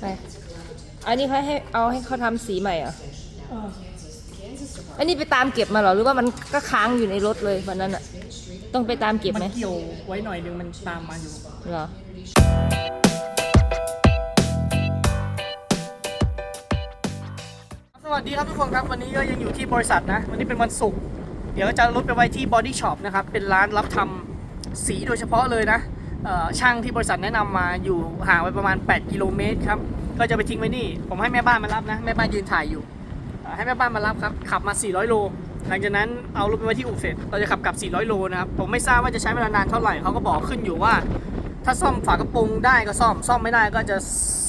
ไปอันนี้ให้ให้เอาให้เขาทำสีใหม่เหรอเอออันนี้ไปตามเก็บมาเหรอหรือว่ามันก็ค้างอยู่ในรถเลยวันนั้นอะต้องไปตามเก็บมันไหมเกี่ยวไว้หน่อยนึงมันตามมาอยู่ เหรอ สวัสดีครับทุกคนครับวันนี้ก็ยังอยู่ที่บริษัทนะ วันนี้เป็นวันศุกร์เดี๋ยวจะเอารถไปไว้ที่ Body Shop นะครับ เป็นร้านรับทำสีโดยเฉพาะเลยนะเอ่อ ช่างที่บริษัทแนะนำมาอยู่ห่างไปประมาณ 8 กิโลเมตรครับ ก็จะไปทิ้งไว้นี่ ผมให้แม่บ้านมารับนะ แม่บ้านยืนถ่ายอยู่ ให้แม่บ้านมารับครับ ขับมา 400 โล หลังจากนั้นเอารถไปไว้ที่อู่เสร็จ เราจะขับกลับ 400 โลนะครับ ผมไม่ทราบว่าจะใช้เวลานานเท่าไหร่ เขาก็บอกขึ้นอยู่ว่า ถ้าซ่อมฝากระโปรงได้ก็ซ่อม ซ่อมไม่ได้ก็จะ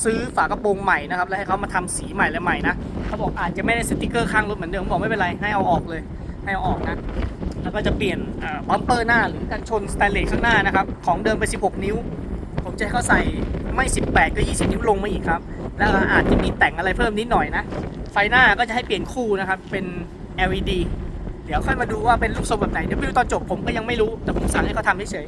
ซื้อฝากระโปรงใหม่นะครับ แล้วให้เขามาทำสีใหม่และใหม่นะ เขาบอกอาจจะไม่ได้สติกเกอร์ข้างรถเหมือนเดิมผมบอกไม่เป็นไร ให้เอาออกเลย ให้เอาออกนะ แล้วก็จะเปลี่ยนบัมเปอร์หน้าหรือกันชนสแตนเลสข้างหน้านะครับ ของเดิมไป 16 นิ้ว ผมจะให้เขาใส่ไม่ 18 ก็ 20 นิ้วลงมาอีกครับ แล้วอาจจะมีแต่งอะไรเพิ่มนิดหน่อยนะ ไฟหน้าก็จะให้เปลี่ยนคู่นะครับ เป็น LED เดี๋ยวค่อยมาดูว่าเป็นรูปทรงแบบไหน เดี๋ยวไปดูตอนจบผมก็ยังไม่รู้ แต่ผมสั่งให้เขาทำเฉย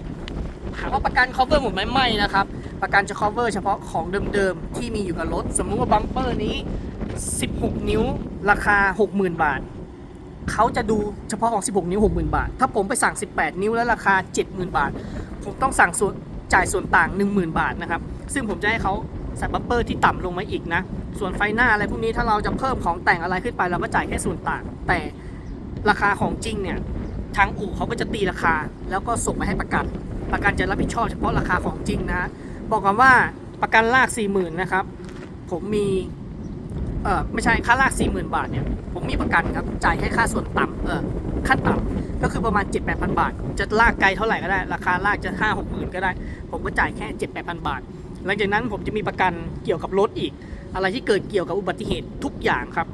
ถามว่าประกัน cover หมดไหมไม่นะครับ ประกันจะ cover เฉพาะของเดิมๆ ที่มีอยู่กับรถ สมมุติว่าบัมเปอร์นี้ 16 นิ้ว ราคา 60,000 บาท เขาจะดูเฉพาะของ 16 นิ้ว 60,000 บาท ถ้าผมไปสั่ง 18 นิ้วแล้วราคา 70,000 บาท ผมต้องสั่งส่วนจ่ายส่วนต่าง 10,000 บาทนะครับ ซึ่งผมจะให้เขาใส่บัมเปอร์ที่ต่ำลงมาอีกนะ ส่วนไฟหน้าอะไรพวกนี้ถ้าเราจะเพิ่มของแต่งอะไรขึ้นไปเราก็จ่ายแค่ส่วนต่าง แต่ราคาของจริงเนี่ยทางอู่เขาก็จะตีราคา แล้วก็ส่งมาให้ประกัน ประกันจะรับผิดชอบเฉพาะราคาของจริงนะ บอกกันว่าประกันลาก 40,000 นะครับ ผมมี เออไม่ใช่ค่าลาก40,000บาทเนี่ยผมมีประกันครับจ่ายแค่ค่าส่วนต่ำเออขั้นต่ำก็คือประมาณ7-8,000 บาท จะลากไกลเท่าไหร่ก็ได้ ราคาลากจะ 5-6หมื่นก็ได้ ผมก็จ่ายแค่ 7-8,000 บาท หลังจากนั้นผมจะมีประกันเกี่ยวกับรถอีก อะไรที่เกิดเกี่ยวกับอุบัติเหตุทุกอย่างครับ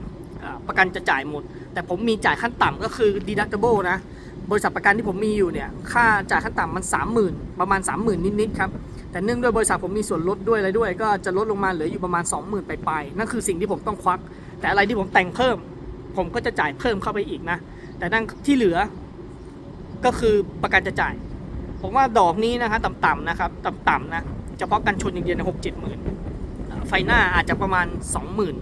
ประกันจะจ่ายหมด แต่ผมมีจ่ายขั้นต่ำก็คือ deductible นะ บริษัทประกันที่ผมมีอยู่เนี่ย ค่าจ่ายขั้นต่ำมัน 30,000 ประมาณ 30,000 นิดๆครับ แต่เนื่องด้วยบริษัทผมมีส่วนลดด้วยอะไรด้วย ก็จะลดลงมาเหลืออยู่ประมาณ 20,000ไปลายๆนั่นคือสิ่งที่ผมต้องควัก แต่อะไรที่ผมแต่งเพิ่ม ผมก็จะจ่ายเพิ่มเข้าไปอีกนะ แต่นั่นที่เหลือก็คือประกันจะจ่าย ผมว่าดอกนี้นะคะต่ำๆนะครับต่ำๆนะเฉพาะกันชนอย่างเดียวในหกเจ็ดหมื่นไฟหน้าอาจจะประมาณสองหมื่น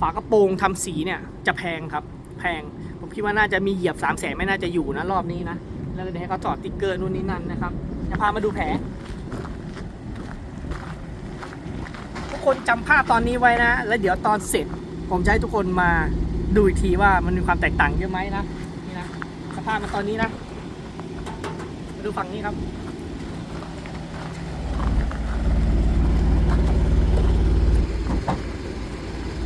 ฝากระโปรงทำสีเนี่ยจะแพงครับแพงผมคิดว่าน่าจะมีเหยียบ3 0 0แสนไม่น่าจะอยู่นะรอบนี้นะแล้วเดี๋ยวให้เขาถอดติ๊กเกอร์นู่นนี่นั่นนะครับ จะพามาดูแผล ทุกคนจำภาพตอนนี้ไว้นะ แล้วเดี๋ยวตอนเสร็จ ผมจะให้ทุกคนมาดูอีกทีว่ามันมีความแตกต่างเยอะไหมนะ นี่นะ สภาพมันตอนนี้นะ มาดูฝั่งนี้ครับ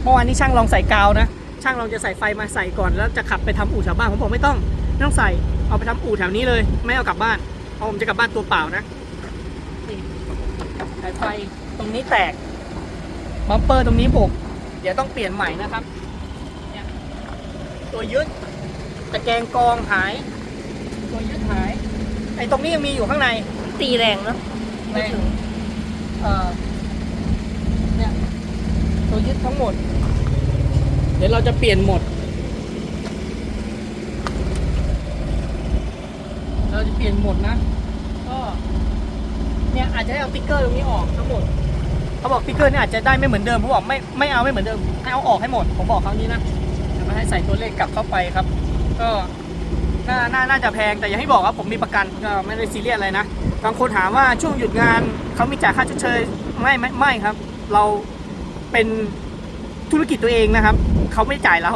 เมื่อวานนี้ช่างลองใส่กาวนะ ช่างลองจะใส่ไฟมาใส่ก่อนแล้วจะขับไปทำอู่แถวบ้านผมบอกไม่ต้องไม่ต้องใส่เอาไปทำอู่แถวนี้เลย ไม่เอากลับบ้าน เพราะผมจะกลับบ้านตัวเปล่านะนี่สายไฟตรงนี้แตกบัมเปอร์ตรงนี้บุกเดี๋ยวต้องเปลี่ยนใหม่นะครับเนี่ยตัวยึดตะแกรงกรองหาย ตัวยึดหาย ไอ้ตรงนี้ยังมีอยู่ข้างในตีแรงเนาะแรงเอ่อเนี่ยตัวยึดทั้งหมด เดี๋ยวเราจะเปลี่ยนหมด เราจะเปลี่ยนหมดนะ ก็ เนี่ยอาจจะได้เอาติ๊กเกอร์ตรงนี้ออกทั้งหมดเขาบอกติ๊กเกอร์เนี่ยอาจจะได้ไม่เหมือนเดิมเขาบอกไม่ไม่เอาไม่เหมือนเดิมให้เอาออกให้หมดผมบอกเขานี้นะจะไม่ให้ใส่ตัวเลขกลับเข้าไปครับ ก็น่าน่าน่าจะแพงแต่อย่างที่บอกครับผมมีประกันก็ไม่ได้ซีเรียสอะไรนะบางคนถามว่าช่วงหยุดงานเขามีจ่ายค่าชดเชยไม่ไม่ไม่ครับ เราเป็นธุรกิจตัวเองนะครับเขาไม่จ่ายเรา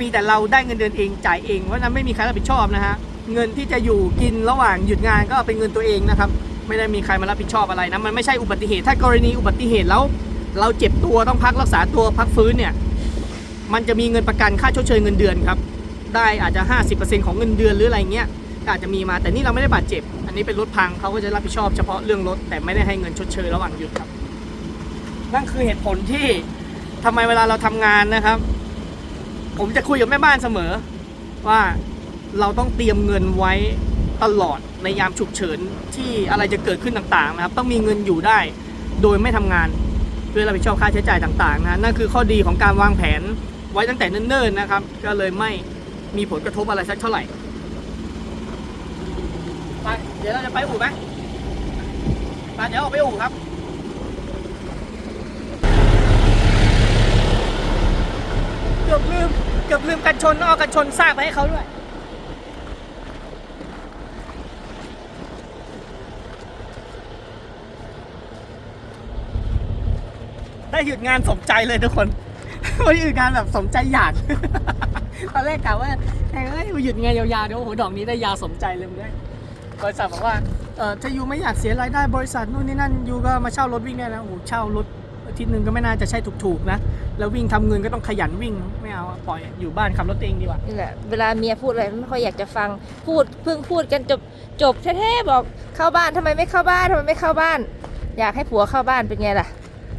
มีแต่เราได้เงินเดือนเองจ่ายเองเพราะนั้นไม่มีใครรับผิดชอบนะฮะ เงินที่จะอยู่กินระหว่างหยุดงานก็เป็นเงินตัวเองนะครับ ไม่ได้มีใครมารับผิดชอบอะไรนะมันไม่ใช่อุบัติเหตุ ถ้ากรณีอุบัติเหตุแล้ว เราเจ็บตัวต้องพักรักษาตัวพักฟื้นเนี่ยมันจะมีเงินประกันค่าชดเชยเงินเดือนครับได้อาจจะ 50%ของเงินเดือนหรืออะไรเงี้ยอาจจะมีมาแต่นี่เราไม่ได้บาดเจ็บ อันนี้เป็นรถพังเขาก็จะรับผิดชอบเฉพาะเรื่องรถแต่ไม่ได้ให้เงินชดเชยระหว่างหยุดครับ นั่นคือเหตุผลที่ทำไมเวลาเราทำงานนะครับ ผมจะคุยกับแม่บ้านเสมอว่า เราต้องเตรียมเงินไว้ตลอดในยามฉุกเฉินที่อะไรจะเกิดขึ้นต่างๆนะครับ ต้องมีเงินอยู่ได้โดยไม่ทำงานเพื่อรับผิดชอบค่าใช้จ่ายต่างๆนะนั่นคือข้อดีของการวางแผนไว้ตั้งแต่เนิ่นๆนะครับ ก็เลยไม่มีผลกระทบอะไรสักเท่าไหร่ไปเดี๋ยวเราจะไปอู่ไหมไปเดี๋ยวออกไปอู่ครับเกือบลืมเกือบลืมกันชนออากันชนซากไปให้เขาด้วย ได้หยุดงานสมใจเลยทุกคนวันนี้หยุดงานแบบสมใจอยากตอนแรกกะว่าแม่งเอ้ยหยุดงานยาวๆเดี๋ยวโอ้โหดอกนี้ได้ยาวสมใจเลยมึงเลยบริษัทบอกว่าเออถ้ายูไม่อยากเสียรายได้บริษัทนู่นนี่นั่นยูก็มาเช่ารถวิ่งได้นะโอ้โหเช่ารถอาทิตย์หนึ่งก็ไม่น่าจะใช่ถูกๆนะ แล้ววิ่งทำเงินก็ต้องขยันวิ่งไม่เอาปล่อยอยู่บ้านขับรถเองดีกว่านี่แหละเวลาเมียพูดอะไรไม่ค่อยอยากจะฟังพูดเพิ่งพูดกันจบจบแท้ๆบอกเข้าบ้านทำไมไม่เข้าบ้านทำไมไม่เข้าบ้าน อยากให้ผัวเข้าบ้านเป็นไงล่ะ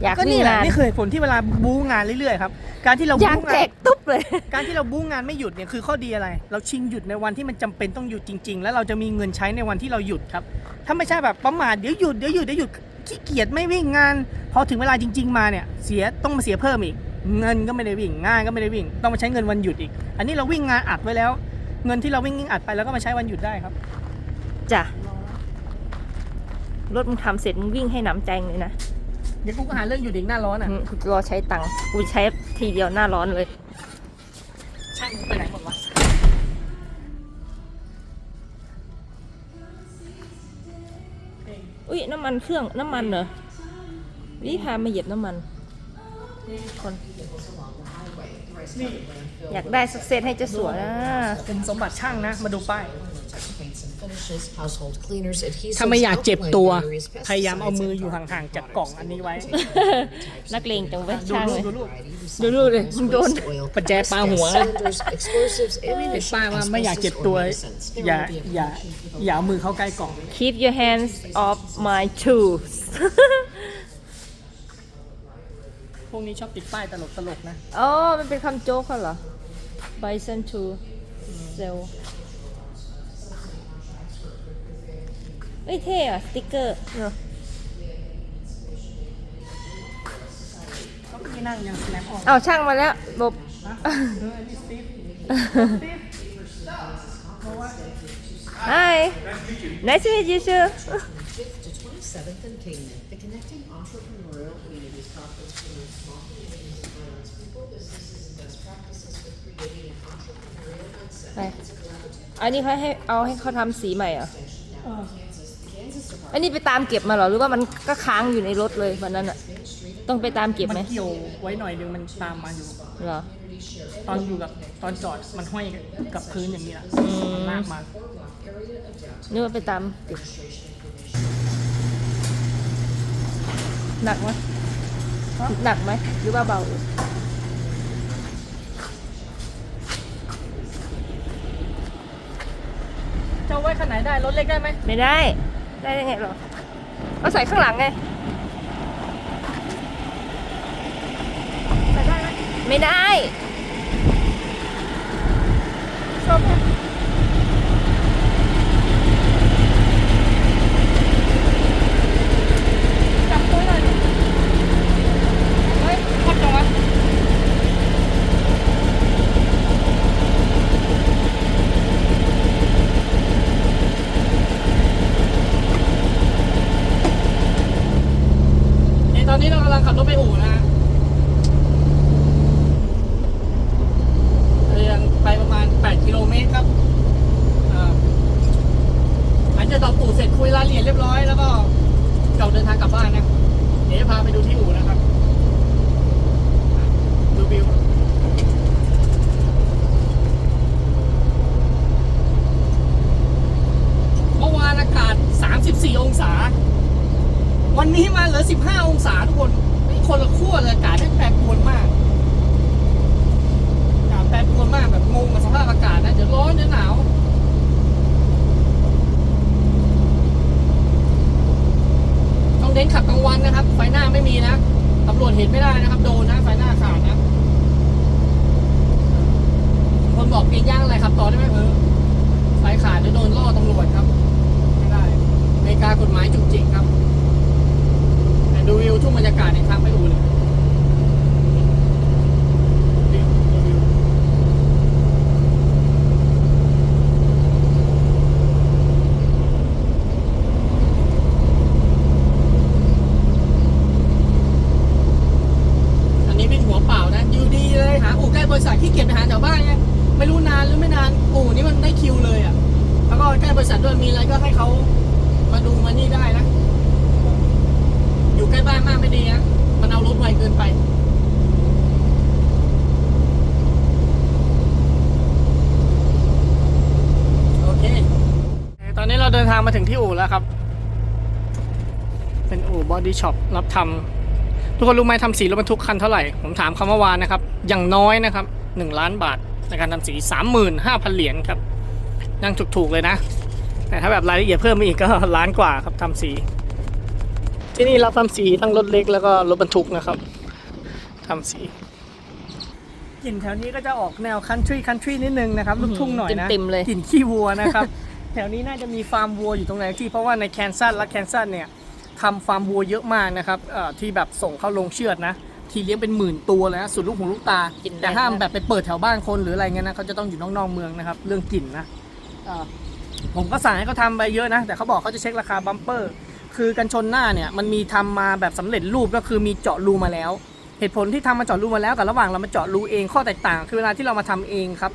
อยากก็วิ่นี่งแหละงาน นี่คือเหตุผลที่เวลาบู๊งานเรื่อยๆครับการที่เรายางบู๊แตงานกตุ๊บเลย การที่เราบู๊งานไม่หยุดเนี่ยคือข้อดีอะไร เราชิงหยุดในวันที่มันจำเป็นต้องหยุดจริง ๆ แล้วเราจะมีเงินใช้ในวันที่เราหยุดครับถ้าไม่ใช่แบบประมาทเดี๋ยวหยุดเดี๋ยวหยุดเดี๋ยวหยุดขี้เกียจไม่วิ่งงาน พอถึงเวลาจริง ๆ มาเนี่ยเสียต้องมาเสียเพิ่มอีก เงินก็ไม่ได้วิ่งงานก็ไม่ได้วิ่ง ต้องมาใช้เงินวันหยุดอีก อันนี้เราวิ่งงานอัดไว้แล้ว เงินที่เราวิ่งอัดไปแล้วก็มาใช้วันหยุดได้ครับ จ้ะรถมึงทำเสร็จมึงวิ่งให้หนำใจเลยนะเดี๋ยวกูก็หาเรื่องหยุดอีกหน้าร้อนอะอืมกูรอใช้ตังค์กูใช้ทีเดียวหน้าร้อนเลย ช่างไปไหนหมดวะอุ้ยน้ำมันเครื่องน้ำมันเหรอวิพามาเหยียบน้ำมันคนนี่อยากได้สักเซตให้เจ้าสัวนะ คุมสมบัติช่างนะ มาดูป้าย ถ้าไม่อยากเจ็บตัว outline barriers, พยายามเอามือ pesticides, อยู่ and ห่างๆจากกล่องอันนี้ไว้ นักเลงจังไปดูช่างรูเลปยดูรูปดูรูปเลยมึงโดน waste oil, ประแจปาหัว gas cylinders, explosives, ติด ammunition, ป้ายว่าไม่อยากเจ็บ asbestos, ตัว or medicines. There อย่า will be a อย่าอย่าเอามือเข้าใกล้กล่อง keep your hands off my tools พวกนี้ชอบติดป้ายตลกตลกๆนะ อ๋อ มันเป็นคำโจ๊กเขาเหรอ bison to sell เอ้ยเท่อะสติ๊กเกอร์เนอะเขาไม่นั่งยัง snap ออกเอาช่างมาแล้วหลบ นะเออนี่สตีฟสตีฟ Hi nice to meet you too 5th to 27th in Kingman, the Connecting Entrepreneurial Communities Conference promotes small communities, highlights people, businesses, and best practices for creating an entrepreneurial mindset. ไปอันนี้เขาให้เอาให้เขาทำสีใหม่เหรอเออ อันนี้ไปตามเก็บมาเหรอหรือว่ามันก็ค้างอยู่ในรถเลยวันนั้นอะต้องไปตามเก็บมันไหมเกี่ยวไว้หน่อยนึงมันตามมาอยู่ เหรอ ตอนอยู่กับตอนจอดมันห้อยกับพื้นอย่างนี้แหละลากมานึกว่าไปตามเก็บหนักไหมหนักไหมหรือว่าเบาจะเอาไว้ขนาดไหนได้รถเล็กได้ไหมไม่ได้ ได้ยังไงหรอเอาใส่ข้างหลังไงใส่ได้ไหมไม่ได้ชอบไหมจับตัวหน่อยดิเฮ้ยโคตรจังวะ นี่ตอนนี้เรากำลังขับรถไปอู่นะฮะเรียงไปประมาณ 8 กิโลเมตรครับอ่าหลังจากต่อปู่เสร็จคุย รียดเรียบร้อยแล้วก็เราเดินทางกลับบ้านนะ เดี๋ยวจะพาไปดูที่อู่นะครับ ดูวิวเมื่อวานอากาศ 34 องศา วันนี้มาเหลือ 15 องศาทุกคนไม่คนละขั้วเลยอากาศไม่แปรปรวนมากอากาศแปรปรวนมากแบบงงกับสภาพอากาศนะเดี๋ยวร้อนเดี๋ยวหนาว ต้องเน้นขับกลาง วันนะครับ ไฟหน้าไม่มีนะตำรวจเห็นไม่ได้นะครับโดนนะไฟหน้าขาดนะ คนบอกปีนย่างอะไรครับต่อได้ไหมเออไฟขาดจะโดนล่อตำรวจครับ ไม่ได้อเมกากฎหมายจุกจิกครับ แต่ดูวิวทุ่งบรรยากาศในทางไปอู่เลยวิวดูวิวอันนี้เป็นหัวเปล่านะ อยู่ดีเลยหาอู่ใกล้บริษัทขี้ บริษัทด้วยมาดูมานี่ได้นะ อยู่ใกล้บ้านมากไม่ดีนะมันเอารถไวเกินไปโอเค ตอนนี้เราเดินทางมาถึงที่อู่แล้วครับ เป็นอู่บอดี้ช็อปรับทำทุกคนรู้ไหมทำสีรถบรรทุกคันเท่าไหร่ ผมถามคำเมื่อวานนะครับ อย่างน้อยนะครับ 1 ล้านบาทในการทำสี 35,000 เหรียญครับยังถูกๆเลยนะ แต่ถ้าแบบรายละเอียดเพิ่มมาอีกก็ล้านกว่าครับทำสี ที่นี่รับทำสีทั้งรถเล็กแล้วก็รถบรรทุกนะครับทำสีกลิ่นแถวนี้ก็จะออกแนวคันทรีคันทรีนิดนึงนะครับ ลูกทุ่งหน่อยนะเต็มๆเลยกลิ่นขี้วัวนะครับ แถวนี้น่าจะมีฟาร์มวัวอยู่ตรงไหนที่เพราะว่าในแคนซัสและแคนซัสเนี่ยทำฟาร์มวัวเยอะมากนะครับเอ่อที่แบบส่งเข้าลงเชือดนะ ทีเลี้ยงเป็นหมื่นตัวเลยนะสุดลูกหูลูกตากินได้แต่ห้ามแบบไปเปิดแถวบ้านคนหรืออะไรเงี้ยนะเขาจะต้องอยู่นอกๆเมืองนะครับ เรื่องกลิ่นนะเอ่อ ผมก็สั่งให้เขาทำไปเยอะนะ แต่เขาบอกเขาจะเช็คราคาบัมเปอร์ คือกันชนหน้าเนี่ยมันมีทำมาแบบสำเร็จรูปก็คือมีเจาะรูมาแล้ว เหตุผลที่ทำมาเจาะรูมาแล้วกับระหว่างเรามาเจาะรูเองข้อแตกต่าง คือเวลาที่เรามาทำเองครับ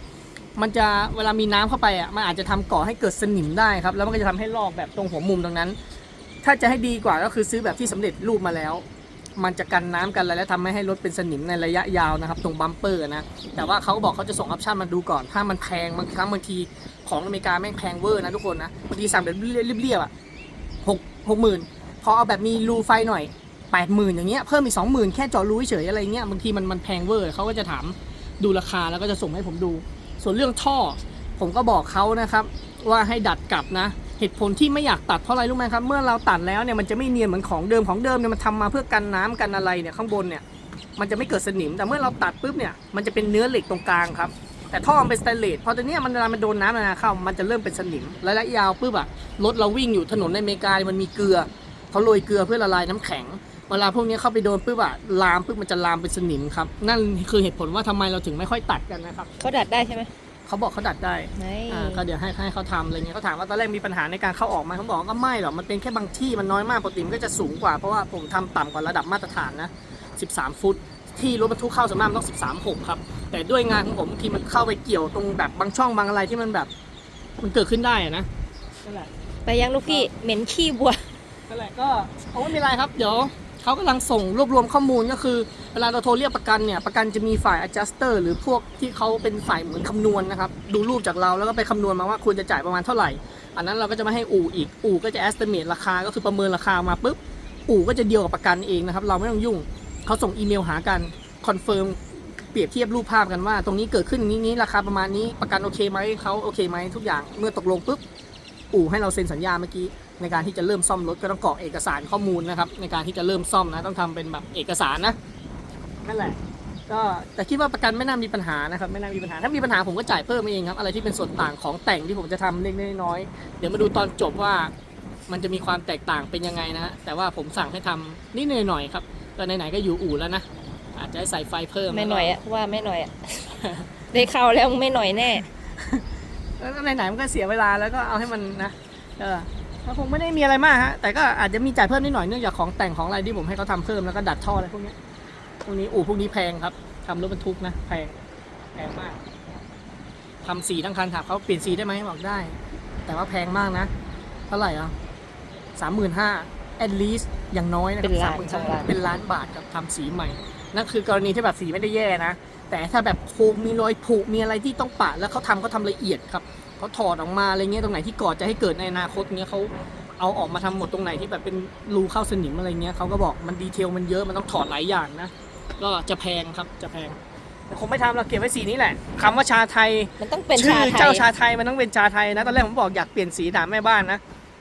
มันจะเวลามีน้ำเข้าไปอะมันอาจจะทำก่อให้เกิดสนิมได้ครับแล้วมันก็จะทำให้ลอกแบบตรงหัวมุมตรงนั้น ถ้าจะให้ดีกว่าก็คือซื้อแบบที่สำเร็จรูปมาแล้ว มันจะกันน้ำกันอะไรและทำไม่ให้รถเป็นสนิมในระยะยาวนะครับ ตรงบัมเปอร์นะ แต่ว่าเขาบอกเขาจะส่งออปชั่นมาดูก่อน ถ้ามันแพงบางครั้งบางทีของอเมริกาแม่งแพงเวอร์นะทุกคนนะบางทีสั่งแบบเรียบๆอะหกหกหมื่นพอเอาแบบมีรูไฟหน่อยแปดหมื่นอย่างเงี้ยเพิ่มอีกสองหมื่นแค่เจาะรูเฉยๆอะไรเงี้ยบางทีมันมันแพงเวอร์เขาก็จะถามดูราคาแล้วก็จะส่งให้ผมดู ส่วนเรื่องท่อ ผมก็บอกเขานะครับว่าให้ดัดกลับนะ เหตุผลที่ไม่อยากตัดเพราะอะไรรู้ไหมครับ เมื่อเราตัดแล้วเนี่ยมันจะไม่เนียนเหมือนของเดิมของเดิมเนี่ยมันทำมาเพื่อกันน้ำกันอะไรเนี่ยข้างบนเนี่ยมันจะไม่เกิดสนิม แต่เมื่อเราตัดปุ๊บเนี่ยมันจะเป็นเนื้อเหล็กตรงกลางครับแต่ท่อมันเป็นสแตนเลสพอตัวเนี้มันเวลามันโดนน้ำนาเข้ามันจะเริ่มเป็นสนิมระยะยาวปุ๊บอะรถเราวิ่งอยู่ถนนในอเมริกามันมีเกลือเขาโรยเกลือเพื่อละลายน้ำแข็งเวลาพวกนี้เข้าไปโดนปุ๊บอะลามปุ๊บมันจะลามเป็นสนิมครับนั่นคือเหตุผลว่าทำไมเราถึงไม่ค่อยตัดกันนะครับเขาดัดได้ใช่ไหม เขาบอกเขาดัดได้ไม่อ่าก็เดี๋ยวให้ให้เขาทำอะไรเงี้ยเขาถามว่าตอนแรกมีปัญหาในการเข้าออกไหมเขาบอกว่าก็ไม่หรอกมันเป็นแค่บางที่มันน้อยมากปกติมันก็จะสูงกว่าเพราะว่าผมทำต่ำกว่าระดับมาตรฐานนะ 13 ฟุต ที่รถบรรทุกเข้าสวนมากมันต้อง 13 6 ครับ แต่ด้วยงานของผมบางทีมันเข้าไปเกี่ยวตรงแบบบางช่องบางอะไรที่มันแบบมันเกิดขึ้นได้อะนะนั่นแหละ ไปยังลูกพี่เหม็นขี้บัว นั่นแหละก็เอาไม่มีไรครับ เดี๋ยว เขากำลังส่งรวบรวมข้อมูลก็คือเวลาเราโทรเรียกประกันเนี่ยประกันจะมีฝ่าย adjuster หรือพวกที่เขาเป็นฝ่ายเหมือนคำนวณนะครับดูรูปจากเราแล้วก็ไปคำนวณมาว่าควรจะจ่ายประมาณเท่าไหร่ อันนั้นเราก็จะมาให้อู่อีกอู่ก็จะ estimate ราคาก็คือประเมินราคามาปุ๊บอู่ก็จะเดียวกับประกันเองนะครับเราไม่ต้องยุ่งเขาส่งอีเมลหากันคอนเฟิร์มเปรียบเทียบรูปภาพกันว่า ตรงนี้เกิดขึ้นอย่างนี้นี้ราคาประมาณนี้ประกันโอเคไหมเขาโอเคไหมทุกอย่างเมื่อตกลงปุ๊บอู่ให้เราเซ็นสัญญาเมื่อกี้ ในการที่จะเริ่มซ่อมรถก็ต้องกรอกเอกสารข้อมูลนะครับ ในการที่จะเริ่มซ่อมนะต้องทำเป็นแบบเอกสารนะนั่นแหละ ก็แต่คิดว่าประกันไม่น่ามีปัญหานะครับไม่น่ามีปัญหาถ้ามีปัญหาผมก็จ่ายเพิ่มเองครับอะไรที่เป็นส่วนต่างของแต่งที่ผมจะทำเล็กๆน้อยๆเดี๋ยวมาดูตอนจบว่ามันจะมีความแตกต่างเป็นยังไงนะฮะแต่ว่าผมสั่งให้ทำนิดหน่อยๆครับก็ไหนๆก็อยู่อู่แล้วนะอาจจะให้ใส่ไฟเพิ่มไม่หน่อยอะว่าไม่หน่อยอะได้เข้าแล้วไม่หน่อยแน่แล้วไหนๆมันก็เสียเวลาแล้วก็เอาให้มันนะเออมัน คงไม่ได้มีอะไรมากฮะ แต่ก็อาจจะมีจ่ายเพิ่มนิดหน่อยเนื่องจากของแต่งของอะไรที่ผมให้เขาทำเพิ่มแล้วก็ดัดท่ออะไรพวกเนี้ยพวกนี้อู่พวกนี้แพงครับทำรถบรรทุกนะแพงแพงมากทำสีทั้งคันถามเขาเปลี่ยนสีได้ไหมบอกได้ แต่ว่าแพงมากนะ เท่าไหร่อะสามหมื่นห้า at least อย่างน้อยนะครัเป็นล้าน35,000สองล้านเป็นล้านบาทครับทำสีใหม่ นั่นคือกรณีที่แบบสีไม่ได้แย่นะ แต่ถ้าแบบโค้งมีรอยผุมีอะไรที่ต้องปะแล้วเขาทำเขาทำละเอียดครับ เขาถอดออกมาอะไรเงี้ยตรงไหนที่ก่อจะให้เกิดในอนาคตเงี้ยเขาเอาออกมาทำหมดตรงไหนที่แบบเป็นรูเข้าสนิมอะไรเงี้ยเขาก็บอกมันดีเทลมันเยอะมันต้องถอดหลายอย่างนะก็จะแพงครับจะแพงแต่คงไม่ทำเราเก็บไว้สีนี้แหละคำว่าชาไทยมันต้องเป็นชื่ชาอไทเจ้ายชาไทยมันต้องเป็นชาไทยนะตอนแรกผมบอกอยากเปลี่ยนสีถามแม่บ้านนะ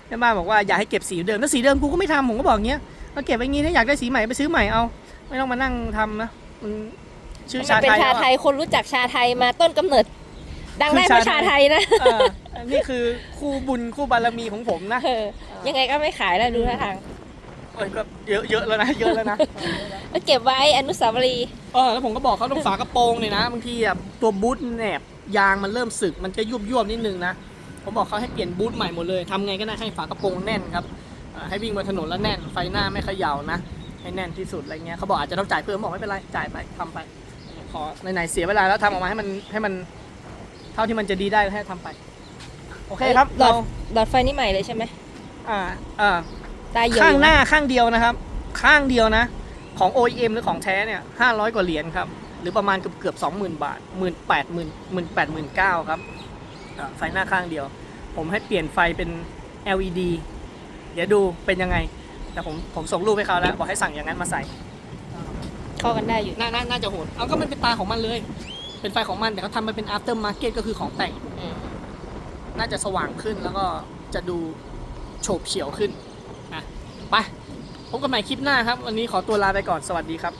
แม่บ้านบอกว่าอยากให้เก็บสีเดิมแล้วสีเดิมกูก็ไม่ทำผมก็บอกอย่างเงี้ยก็เก็บไว้งี้ถ้าอยากได้สีใหม่ไปซื้อใหม่เอา ไม่ต้องมานั่งทำนะมันชื่อมันชาเป็นไทยชาแล้วไทอะยคนรู้จักชาไทยมาต้นกำเนิด ดังได้คือเพราะชาชาไทไทยยนะ เอออันนี่คือคู่บุญคู่บารมีของผมนะเออยังไงก็ไม่ขายแล้วดูท่าทางโอ้ยก็เยอะเยอะแล้วนะเยอะแล้วนะ ก็เก็บไว้อนุสาวรีย์เออแล้วผมก็บอกเขาตรงฝากระโปรงเนี่ยนะบางทีอะตัวบูทแหนบยางมันเริ่มสึกมันจะยุบยวบๆนิดนึงนะผมบอกเขาให้เปลี่ยนบูทใหม่หมดเลยทำไงก็ได้ให้ฝากระโปรงแน่นครับเอ่อให้วิ่งบนถนนแล้วแน่นไฟหน้าไม่เขย่านะ ให้แน่นที่สุดอะไรเงี้ยเขาบอกอาจจะต้องจ่ายเพิ่มบอกไม่เป็นไรจ่ายไปทำไปขอไหนๆเสียเวลาแล้วทำออกมาให้มันให้มัน เท่าที่มันจะดีได้ก็ให้ทำไป โอเคครับหลอเราดหลอดไฟนี่ใหม่เลยใช่ไหมอ่าอ่า ตาเหี่ยวข้างอยู่หน้าข้างเดียวนะครับ ข้างเดียวนะ ของ OEM หรือของแท้เนี่ยห้าร้อยกว่าเหรียญครับ หรือประมาณเกือบเกือบสองหมื่นบาทหมื่นแปดหมื่นหมื่นแปดหมื่นเก้าครับอ่าไฟหน้าข้างเดียว ผมให้เปลี่ยนไฟเป็น LED เดี๋ยวดูเป็นยังไง แต่ผมผมส่งรูปให้เขาแล้ว บอกให้สั่งอย่างนั้นมาใส่ เข้ากันได้อยู่ น่าน่าน่าจะโหด เอาก็มันเป็นตาของมันเลย เป็นไฟของมันแต่เขาทำมาเป็น after market ก็คือของแต่ง อืมน่าจะสว่างขึ้นแล้วก็จะดูโฉบเฉี่ยวขึ้นอะไปพบกันใหม่คลิปหน้าครับ วันนี้ขอตัวลาไปก่อนสวัสดีครับ